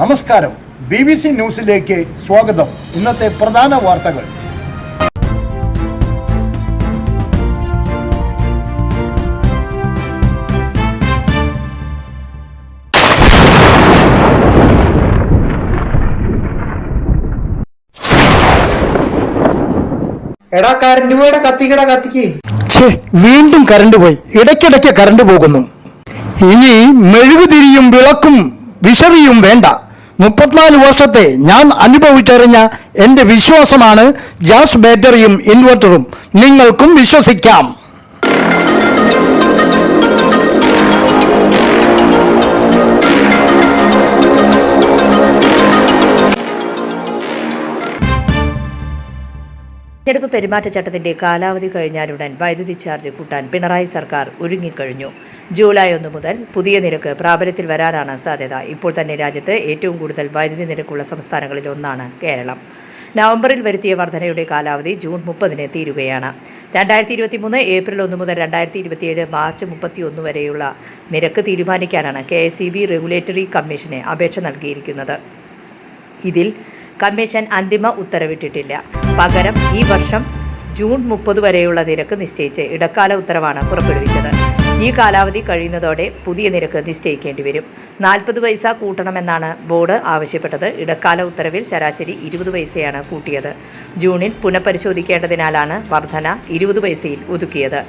നമസ്കാരം. B B C ന്യൂസിലേക്ക് സ്വാഗതം. ഇന്നത്തെ പ്രധാന വാർത്തകൾ. എടാ കരണ്ട് പോയടാ കത്തിക്കടാ കത്തിക്ക്. ഛേ വീണ്ടും കറണ്ട് പോയി. ഇടയ്ക്കിടയ്ക്ക് കറണ്ട് പോകുന്നു. ഇനി മെഴുകുതിരിയും വിളക്കും വിശറിയും വേണ്ട. മുപ്പത്തിനാല് വർഷത്തെ ഞാൻ അനുഭവിച്ചറിഞ്ഞ എന്റെ വിശ്വാസമാണ് ഗ്യാസ് ബാറ്ററിയും ഇൻവെർട്ടറും. നിങ്ങൾക്കും വിശ്വസിക്കാം. തെരഞ്ഞെടുപ്പ് പെരുമാറ്റച്ചട്ടത്തിന്റെ കാലാവധി കഴിഞ്ഞാലുടൻ വൈദ്യുതി ചാർജ് കൂട്ടാൻ പിണറായി സർക്കാർ ഒരുങ്ങിക്കഴിഞ്ഞു. ജൂലൈ ഒന്ന് മുതൽ പുതിയ നിരക്ക് പ്രാബല്യത്തിൽ വരാനാണ് സാധ്യത. ഇപ്പോൾ തന്നെ രാജ്യത്ത് ഏറ്റവും കൂടുതൽ വൈദ്യുതി നിരക്കുള്ള സംസ്ഥാനങ്ങളിൽ ഒന്നാണ് കേരളം. നവംബറിൽ വരുത്തിയ വർധനയുടെ കാലാവധി ജൂൺ മുപ്പതിന് തീരുകയാണ്. രണ്ടായിരത്തി ഇരുപത്തി മൂന്ന് ഏപ്രിൽ ഒന്ന് മുതൽ രണ്ടായിരത്തി ഇരുപത്തിയേഴ് മാർച്ച് മുപ്പത്തി ഒന്ന് വരെയുള്ള നിരക്ക് തീരുമാനിക്കാനാണ് കെ റെഗുലേറ്ററി കമ്മീഷന് അപേക്ഷ നൽകിയിരിക്കുന്നത്. ഇതിൽ കമ്മീഷൻ അന്തിമ ഉത്തരവിട്ടിട്ടില്ല. പകരം ഈ വർഷം ജൂൺ മുപ്പത് വരെയുള്ള നിരക്ക് നിശ്ചയിച്ച് ഇടക്കാല ഉത്തരവാണ് പുറപ്പെടുവിച്ചത്. ഈ കാലാവധി കഴിയുന്നതോടെ പുതിയ നിരക്ക് നിശ്ചയിക്കേണ്ടി വരും. നാൽപ്പത് പൈസ കൂട്ടണമെന്നാണ് ബോർഡ് ആവശ്യപ്പെട്ടത്. ഇടക്കാല ഉത്തരവിൽ ശരാശരി ഇരുപത് പൈസയാണ് കൂട്ടിയത്. ജൂണിൽ പുനഃപരിശോധിക്കേണ്ടതിനാലാണ് വർധന ഇരുപത് പൈസയിൽ ഒതുക്കിയത്.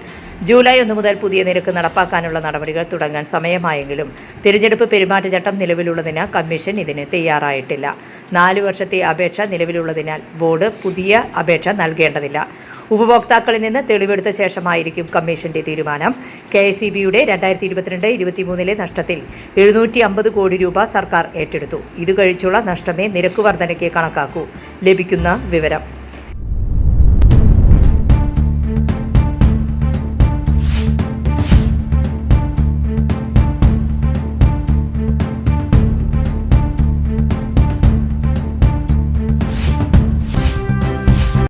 ജൂലൈ ഒന്ന് മുതൽ പുതിയ നിരക്ക് നടപ്പാക്കാനുള്ള നടപടികൾ തുടങ്ങാൻ സമയമായെങ്കിലും തിരഞ്ഞെടുപ്പ് പെരുമാറ്റച്ചട്ടം നിലവിലുള്ളതിനാൽ കമ്മീഷൻ ഇതിന് തയ്യാറായിട്ടില്ല. നാല് വർഷത്തെ അപേക്ഷ നിലവിലുള്ളതിനാൽ ബോർഡ് പുതിയ അപേക്ഷ നൽകേണ്ടതില്ല. ഉപഭോക്താക്കളിൽ നിന്ന് തെളിവെടുത്ത ശേഷമായിരിക്കും കമ്മീഷന്റെ തീരുമാനം. കെ എസ് ഇ ബിയുടെ രണ്ടായിരത്തി ഇരുപത്തിരണ്ട് ഇരുപത്തിമൂന്നിലെ നഷ്ടത്തിൽ എഴുന്നൂറ്റി അമ്പത് കോടി രൂപ സർക്കാർ ഏറ്റെടുത്തു. ഇത് കഴിച്ചുള്ള നഷ്ടമേ നിരക്ക് വർധനയ്ക്ക് കണക്കാക്കൂ. ലഭിക്കുന്ന വിവരം.